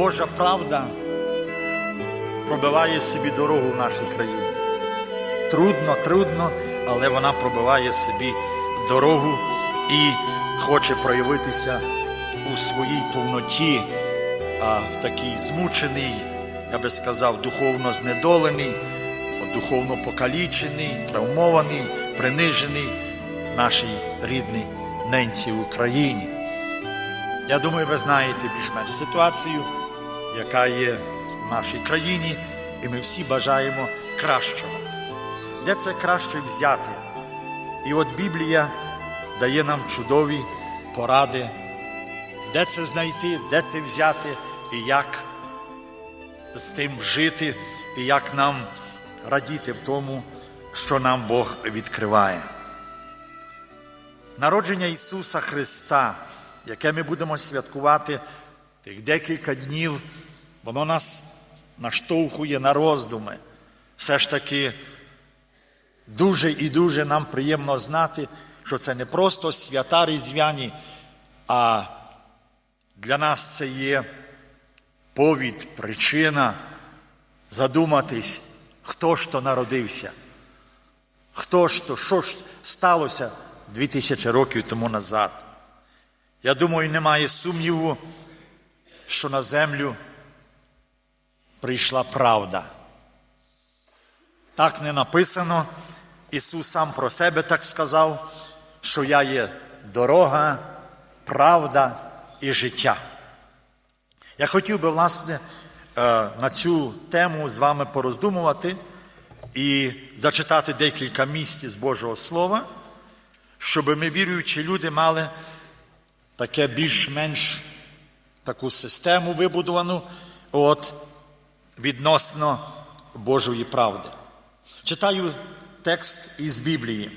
Божа правда пробиває собі дорогу в нашій країні. Трудно, трудно, але вона пробиває собі дорогу і хоче проявитися у своїй повноті, а в такий змучений, я би сказав, духовно знедолений, духовно покалічений, травмований, принижений нашій рідній ненці Україні. Я думаю, ви знаєте більш-менш ситуацію, яка є в нашій країні, і ми всі бажаємо кращого. Де це краще взяти? І от Біблія дає нам чудові поради, де це знайти, де це взяти, і як з тим жити, і як нам радіти в тому, що нам Бог відкриває. Народження Ісуса Христа, яке ми будемо святкувати тих декілька днів, воно нас наштовхує на роздуми. Все ж таки дуже і дуже нам приємно знати, що це не просто свята різдвяні, а для нас це є повід, причина задуматись, хто ж то народився, хто ж то, що ж сталося дві тисячі років тому назад. Я думаю, немає сумніву, що на землю прийшла правда. Так не написано. Ісус сам про себе так сказав, що я є дорога, правда і життя. Я хотів би, власне, на цю тему з вами пороздумувати і зачитати декілька місць з Божого Слова, щоб ми, віруючі люди, мали таке більш-менш таку систему вибудовану от, відносно Божої правди. Читаю текст із Біблії.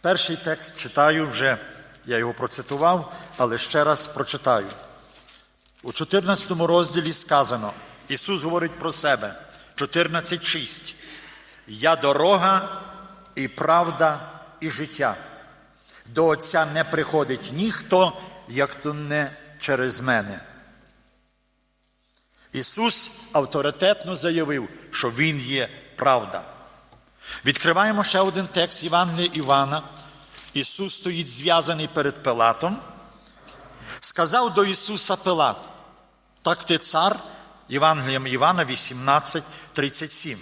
Перший текст читаю вже, я його процитував, але ще раз прочитаю. У 14 розділі сказано, Ісус говорить про себе, 14.6. Я дорога і правда, і життя. До Отця не приходить ніхто, як то не через мене. Ісус авторитетно заявив, що Він є правда. Відкриваємо ще один текст Євангелія Івана. Ісус стоїть зв'язаний перед Пилатом. Сказав до Ісуса Пилат, так ти цар Євангелієм Івана 18, 37.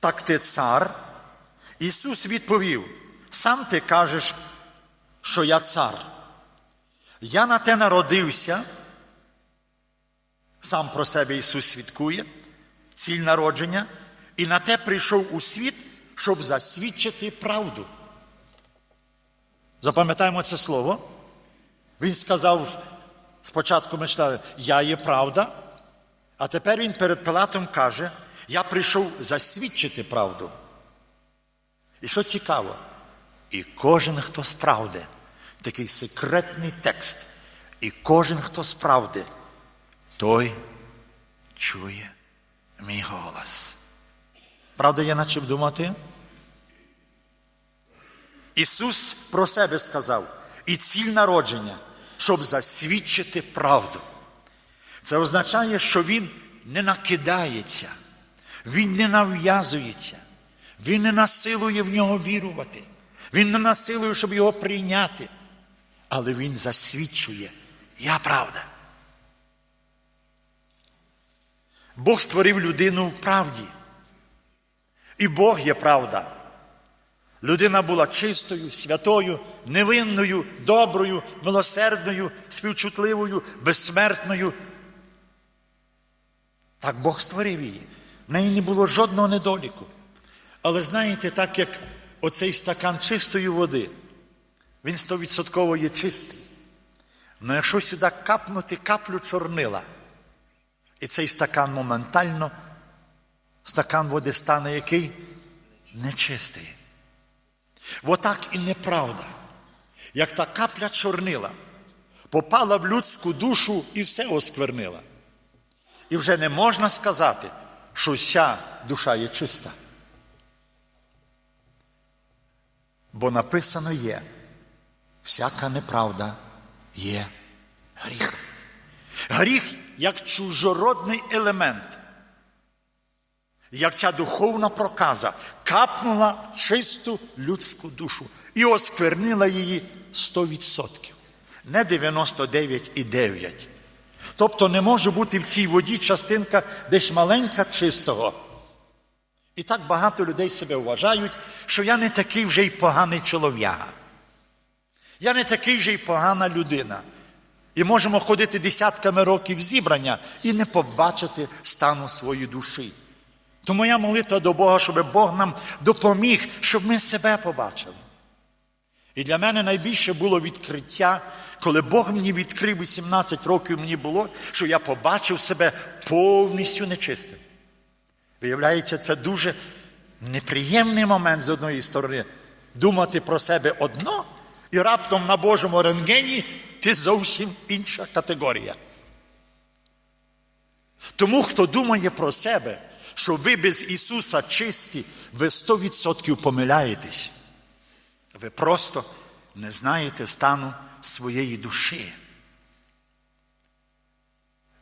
Так ти цар. Ісус відповів, сам ти кажеш, що я цар. Я на те народився, сам про себе Ісус свідкує, ціль народження, і на те прийшов у світ, щоб засвідчити правду. Запам'ятаємо це слово. Він сказав, спочатку ми читали, я є правда, а тепер він перед Пилатом каже, я прийшов засвідчити правду. І що цікаво, і кожен, хто справди, такий секретний текст, і кожен, хто справди, той чує мій голос. Правда, є над чим думати? Ісус про себе сказав, і ціль народження, щоб засвідчити правду. Це означає, що Він не накидається, Він не нав'язується, Він не насилує в нього вірувати, Він не насилує, щоб його прийняти. Але Він засвідчує, я правда. Бог створив людину в правді. І Бог є правда. Людина була чистою, святою, невинною, доброю, милосердною, співчутливою, безсмертною. Так Бог створив її. В неї не було жодного недоліку. Але знаєте, так як оцей стакан чистої води, він стовідсотково є чистий. Але якщо сюди капнути каплю чорнила, і цей стакан моментально, стакан води стане який? Нечистий. Отак і неправда. Як та капля чорнила попала в людську душу і все осквернила. І вже не можна сказати, що вся душа є чиста. Бо написано є, всяка неправда є гріх. Гріх як чужородний елемент, як ця духовна проказа капнула в чисту людську душу і осквернила її 100%, не 99,9%. Тобто не може бути в цій воді частинка десь маленька чистого. І так багато людей себе вважають, що я не такий вже й поганий чолов'яга. Я не такий же й погана людина. І можемо ходити десятками років зібрання і не побачити стану своєї душі. То моя молитва до Бога, щоб Бог нам допоміг, щоб ми себе побачили. І для мене найбільше було відкриття, коли Бог мені відкрив 18 років мені було, що я побачив себе повністю нечистим. Виявляється, це дуже неприємний момент з одної сторони. Думати про себе одно, і раптом на Божому рентгені ти зовсім інша категорія. Тому, хто думає про себе, що ви без Ісуса чисті, ви 100% помиляєтесь. Ви просто не знаєте стану своєї душі.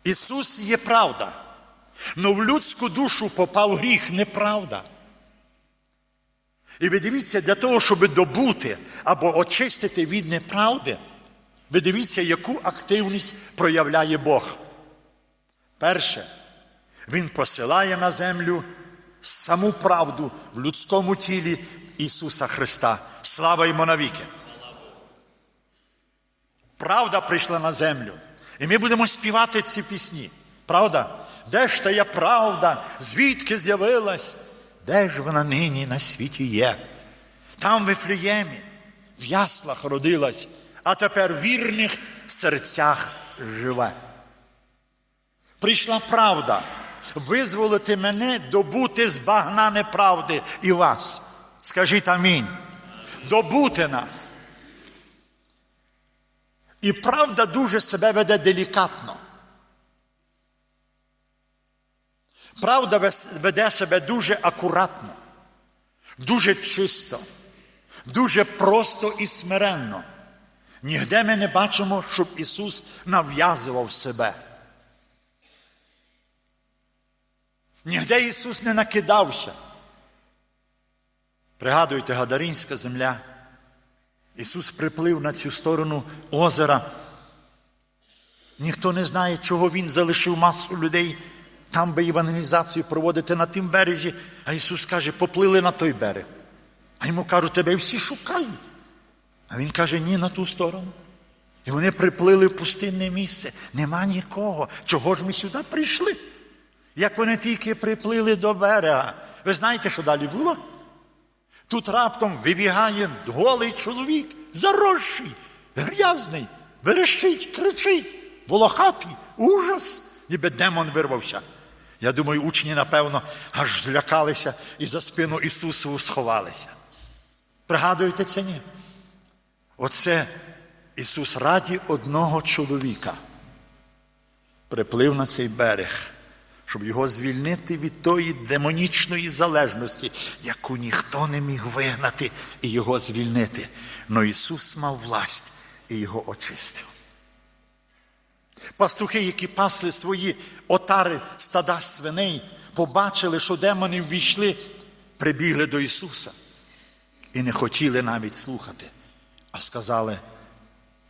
Ісус є правда. Но в людську душу попав гріх неправда. І ви дивіться, для того, щоб добути або очистити від неправди, ви дивіться, яку активність проявляє Бог. Перше, Він посилає на землю саму правду в людському тілі Ісуса Христа. Слава йому навіки! Правда прийшла на землю. І ми будемо співати ці пісні. Правда? Де ж та правда? Звідки з'явилась? Де ж вона нині на світі є? Там в Ефліємі, в яслах родилась, а тепер в вірних серцях живе. Прийшла правда визволити мене, добути з багна неправди і вас. Скажіть амінь. Добути нас. І правда дуже себе веде делікатно. Правда веде себе дуже акуратно, дуже чисто, дуже просто і смиренно. Нігде ми не бачимо, щоб Ісус нав'язував себе. Нігде Ісус не накидався. Пригадуйте, Гадаринська земля. Ісус приплив на цю сторону озера. Ніхто не знає, чого Він залишив масу людей. Там би евангелізацію проводити на тим березі, а Ісус каже, поплили на той берег. А йому кажуть, тебе всі шукають. А Він каже, ні, на ту сторону. І вони приплили в пустинне місце. Нема нікого. Чого ж ми сюди прийшли? Як вони тільки приплили до берега. Ви знаєте, що далі було? Тут раптом вибігає голий чоловік, заросший, грязний, верещить, кричить, волохатий, ужас, ніби демон вирвався. Я думаю, учні, напевно, аж злякалися і за спину Ісусову сховалися. Пригадуєте це ні? Оце Ісус раді одного чоловіка приплив на цей берег, щоб його звільнити від тої демонічної залежності, яку ніхто не міг вигнати і його звільнити. Но Ісус мав власть і його очистив. Пастухи, які пасли свої отари стада свиней, побачили, що демони ввійшли, прибігли до Ісуса і не хотіли навіть слухати, а сказали,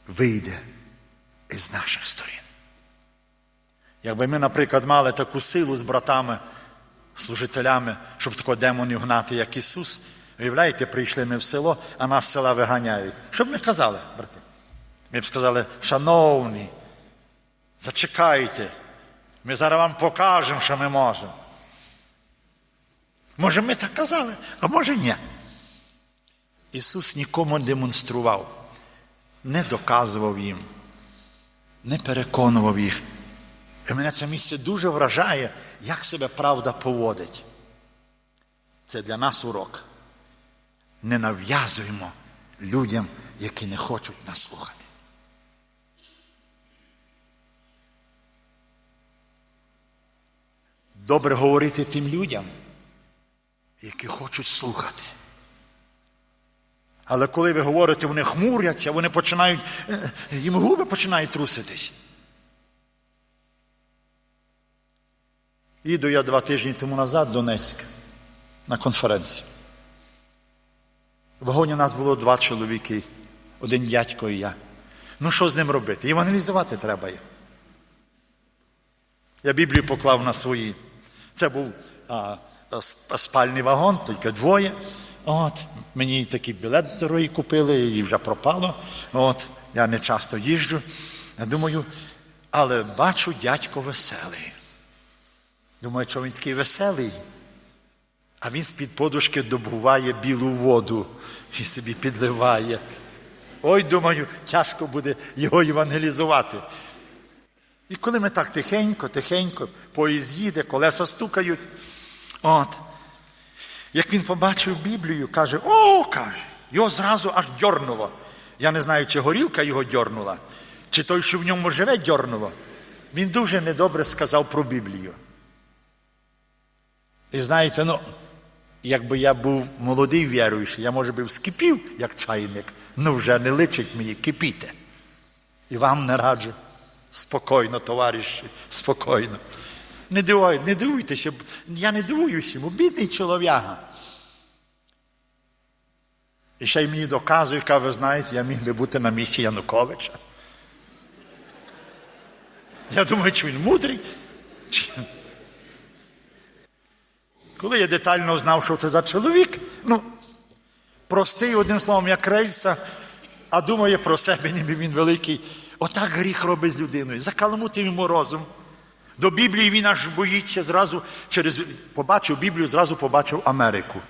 вийде із наших сторін. Якби ми, наприклад, мали таку силу з братами, служителями, щоб такого демонів гнати, як Ісус, виявляєте, прийшли ми в село, а нас села виганяють. Що б ми казали, брати? Ми б сказали, шановні, зачекайте, ми зараз вам покажемо, що ми можемо. Може, ми так казали, а може ні. Ісус нікому не демонстрував, не доказував їм, не переконував їх. І мене це місце дуже вражає, як себе правда поводить. Це для нас урок. Не нав'язуємо людям, які не хочуть нас слухати. Добре говорити тим людям, які хочуть слухати. Але коли ви говорите, вони хмуряться, вони починають, їм губи починають труситись. Їду я два тижні тому назад в Донецьк на конференцію. В вагоні нас було два чоловіки, один дядько і я. Ну що з ним робити? Євангелізувати треба їх. Я Біблію поклав на свої. Це був а, спальний вагон, тільки двоє. От, мені такий білет дорогий купили і вже пропало. От, я не часто їжджу. Я думаю, але бачу, дядько веселий. Думаю, що він такий веселий. А він з-під подушки добуває білу воду і собі підливає. Ой, думаю, тяжко буде його евангелізувати. І коли ми так тихенько, тихенько, поїзд їде, колеса стукають. От. Як він побачив Біблію, каже, о, каже, його зразу аж дьорнуло. Я не знаю, чи горілка його дьорнула, чи той, що в ньому живе, дьорнуло. Він дуже недобре сказав про Біблію. І знаєте, ну, якби я був молодий віруючий, я, може би, вскипів, як чайник, ну вже не личить мені, кипіти. І вам не раджу. Спокійно, товариші, спокійно. Не дивуй, не дивуйтеся, я не дивуюся йому, бідний чолов'яга. І ще й мені доказує, каже, ви знаєте, я міг би бути на місці Януковича. Я думаю, чи він мудрий. Чи... Коли я детально знав, що це за чоловік, ну, простий, одним словом, як рельса, а думає про себе, ніби він великий. Отак гріх робить з людиною. Закаламутив йому розум. До Біблії він аж боїться зразу через побачив Біблію, зразу побачив Америку.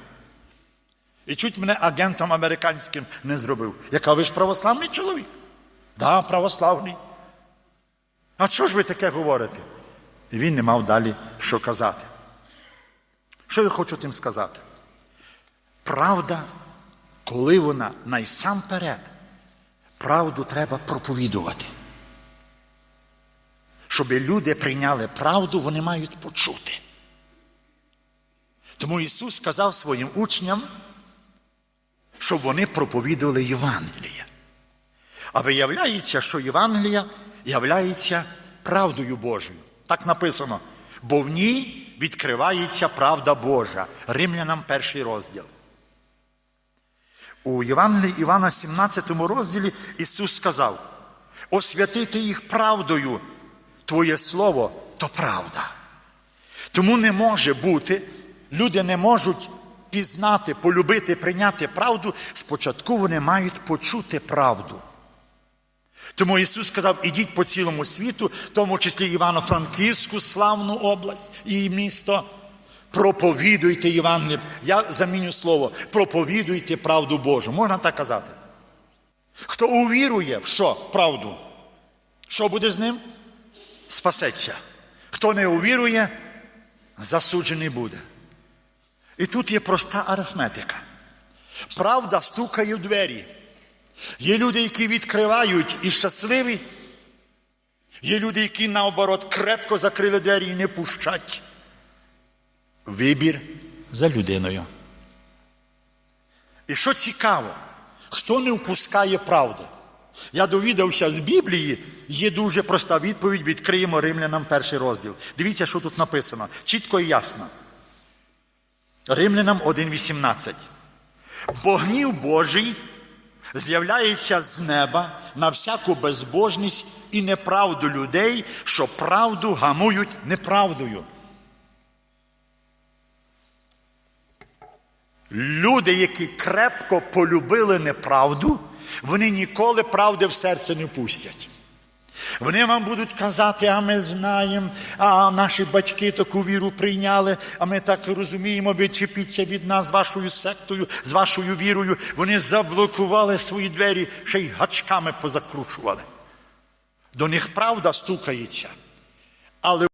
І чуть мене агентом американським не зробив. Яка ви ж православний чоловік? Да, православний. А чого ж ви таке говорите? І він не мав далі що казати. Що я хочу тим сказати? Правда, коли вона найсамперед, правду треба проповідувати. Щоб люди прийняли правду, вони мають почути. Тому Ісус сказав своїм учням, щоб вони проповідували Євангеліє. А виявляється, що Євангелія являється правдою Божою. Так написано. Бо в ній відкривається правда Божа. Римлянам перший розділ. У Євангелії Івана 17 розділі Ісус сказав: освятити їх правдою, Твоє Слово то правда. Тому не може бути, люди не можуть пізнати, полюбити, прийняти правду, спочатку вони мають почути правду. Тому Ісус сказав, ідіть по цілому світу, в тому числі Івано-Франківську, славну область і місто. Проповідуйте Євангеліє. Я заміню слово. Проповідуйте правду Божу. Можна так казати? Хто увірує в що? Правду? Що буде з ним? Спасеться. Хто не увірує, засуджений буде. І тут є проста арифметика. Правда стукає в двері. Є люди, які відкривають і щасливі. Є люди, які наоборот крепко закрили двері і не пущать. Вибір за людиною. І що цікаво, хто не впускає правди? Я довідався з Біблії, є дуже проста відповідь, відкриємо римлянам перший розділ. Дивіться, що тут написано. Чітко і ясно. Римлянам 1.18. Бо гнів Божий з'являється з неба на всяку безбожність і неправду людей, що правду гамують неправдою. Люди, які крепко полюбили неправду, вони ніколи правди в серце не пустять. Вони вам будуть казати, а ми знаємо, а наші батьки таку віру прийняли, а ми так розуміємо, відчепіться від нас з вашою сектою, з вашою вірою. Вони заблокували свої двері, ще й гачками позакручували. До них правда стукається. Але